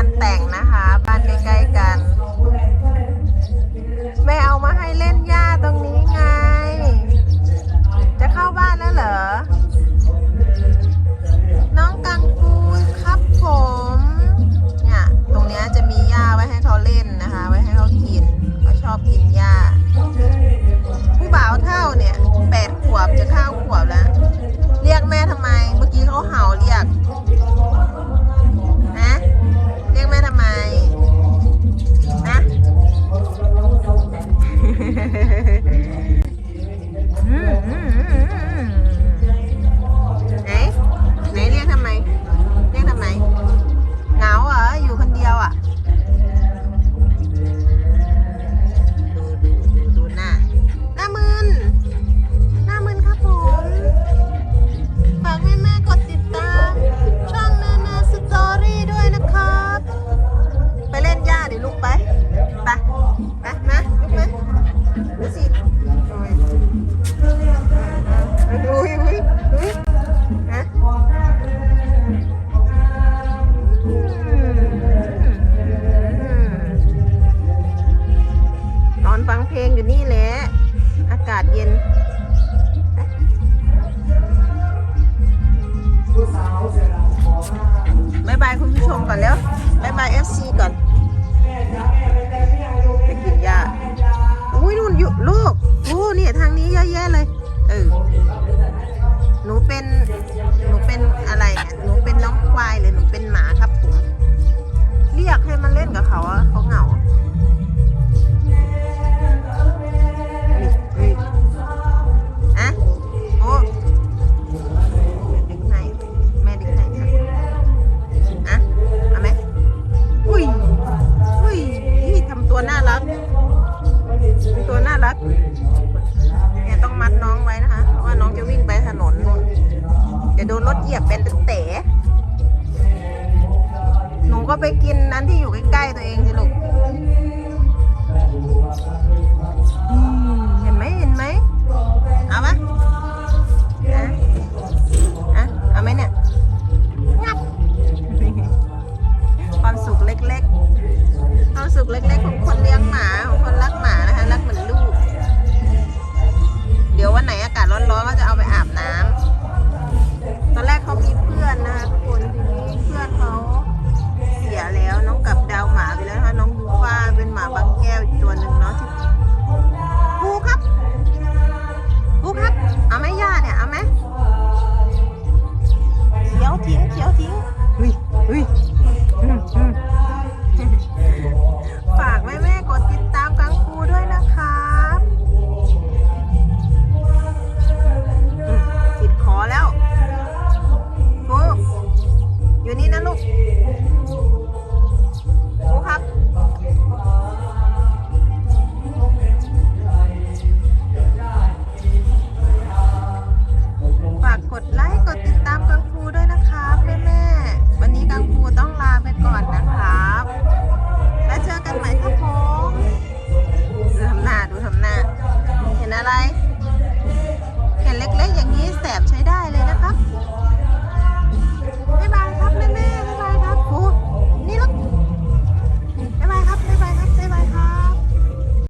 านแต่งนะคะ บ้านใกล้ๆกัน ไม่เอามาให้เล่นหญ้าตรงนี้ ไปมาลุกมาดูสิอ้ยอ้ยอ้ยฮะนอนฟังเพลงอยู่นี่แหละ อากาศเย็นบายบายคุณผู้ชมก่อนแล้วบายบายเอฟซีก่อน ไปกินหญ้าอุ้ยนู่นอยู่ลูกโอู้นี่ทางนี้เยอะแยะเลย เออ หนูเป็น หนูเป็นอะไรเนี่ยหนูเป็นน้องควายหรือหนูเป็นหมาครับผม เรียกให้มันเล่นกับเขาอะ ก็ไปกินนั้นที่อยู่ใกล้ๆตัวเองสิลูกเห็นไหมเห็นไหมเอาไหมอะอะเอาไหมเนี่ยงับความสุขเล็กๆความสุขเล็กๆของ